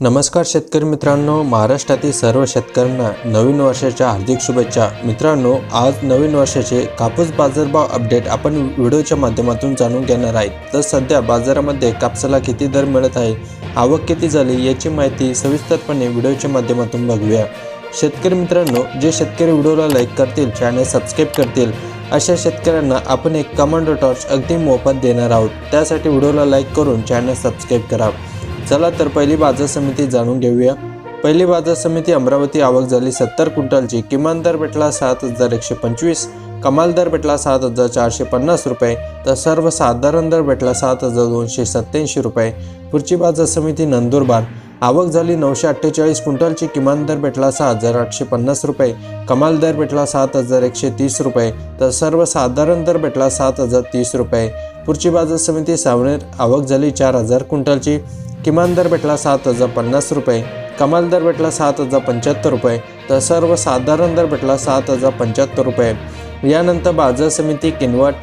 नमस्कार शेतकरी मित्रांनो महाराष्ट्रातील सर्व शेतकऱ्यांना नवीन वर्षाच्या हार्दिक शुभेच्छा. मित्रांनो आज नवीन वर्षाचे कापूस बाजारभाव अपडेट आपण व्हिडिओच्या माध्यमातून जाणून घेणार आहेत. तर सध्या बाजारामध्ये कापसाला किती दर मिळत आहे आवक किती झाली याची माहिती सविस्तरपणे व्हिडिओच्या माध्यमातून बघूया. शेतकरी मित्रांनो जे शेतकरी व्हिडिओला लाईक करतील चॅनल सबस्क्राईब करतील अशा शेतकऱ्यांना आपण एक कमांडो टॉर्च अगदी मोफत देणार आहोत. त्यासाठी व्हिडिओला लाईक करून चॅनल सबस्क्राईब करा. चला तर पहिली बाजार समिती जाणून घेऊया. पहिली बाजार समिती अमरावती आवक झाली सत्तर क्विंटलची. किमान दर भेटला सात हजार एकशे पंचवीस कमाल दर भेटला सात हजार चारशे पन्नास रुपये तर सर्वसाधारण दर भेटला सात हजार दोनशे सत्याऐंशी रुपये. पुढची बाजार समिती नंदुरबार. आवक झाली नऊशे अठ्ठेचाळीस क्विंटलची. किमान दर भेटला सहा हजार आठशे पन्नास रुपये कमाल दर भेटला सात हजार एकशे तीस रुपये तर सर्वसाधारण दर भेटला सात हजार तीस रुपये. पुढची बाजार समिती सावनेर. आवक झाली चार हजार क्विंटलची. किमान दर भेटला सात हजार पन्नास रुपये कमाल दर भेटला सात हजार पंच्याहत्तर रुपये तर सर्वसाधारण दर भेटला सात हजार पंच्याहत्तर रुपये. यानंतर बाजार समिती किनवट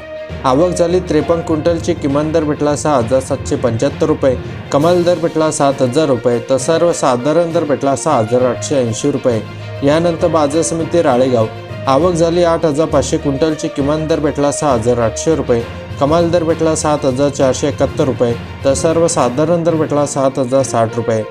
आवक झाली त्रेपन्न क्विंटलची किमान दर भेटला सहा हजार सातशे पंच्याहत्तर रुपये कमाल दर भेटला सात हजार रुपये तर सर्वसाधारण दर भेटला सहा हजार आठशे ऐंशी रुपये. यानंतर बाजार समिती राळेगाव आवक झाली आठ हजार पाचशे क्विंटलची किमान दर भेटला सहा हजार आठशे रुपये कमाल दर भेटला सात हजार चारशे एकाहत्तर रुपये तर सर्वसाधारण दर भेटला सात हजार साठ रुपये.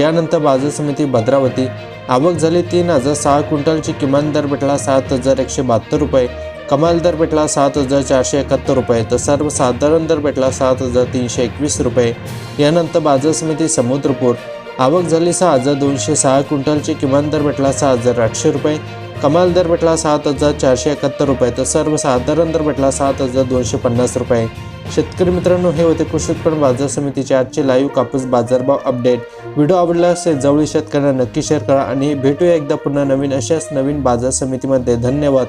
यानंतर बाजार समिती भद्रावती. आवक झाली तीन हजार सहा क्विंटलची किमान दर भेटला सात हजार एकशे बहात्तर रुपये. कमाल दर भेटला सात हजार चारशे एकाहत्तर रुपये तर सर्वसाधारण दर भेटला सात हजार तीनशे एकवीस रुपये. यानंतर बाजार समिती समुद्रपूर. आवक झाली सहा हजार दोनशे सहा क्विंटलची किमान दर भेटला सहा हजार आठशे रुपये. कमाल दर भेटला सात हजार चारशे एकाहत्तर रुपये तर सर्वसाधारण दर भेटला सात हजार दोनशे पन्नास रुपये. शेतकरी मित्रांनो हे होते कृषी उत्पन्न बाजार समितीचे आजचे लाईव्ह कापूस बाजारभाव अपडेट व्हिडिओ आवडला असेल जवळील शेतकऱ्यांना नक्की शेअर करा आणि भेटूया एकदा पुन्हा नवीन अशाच नवीन बाजार समितीमध्ये. धन्यवाद.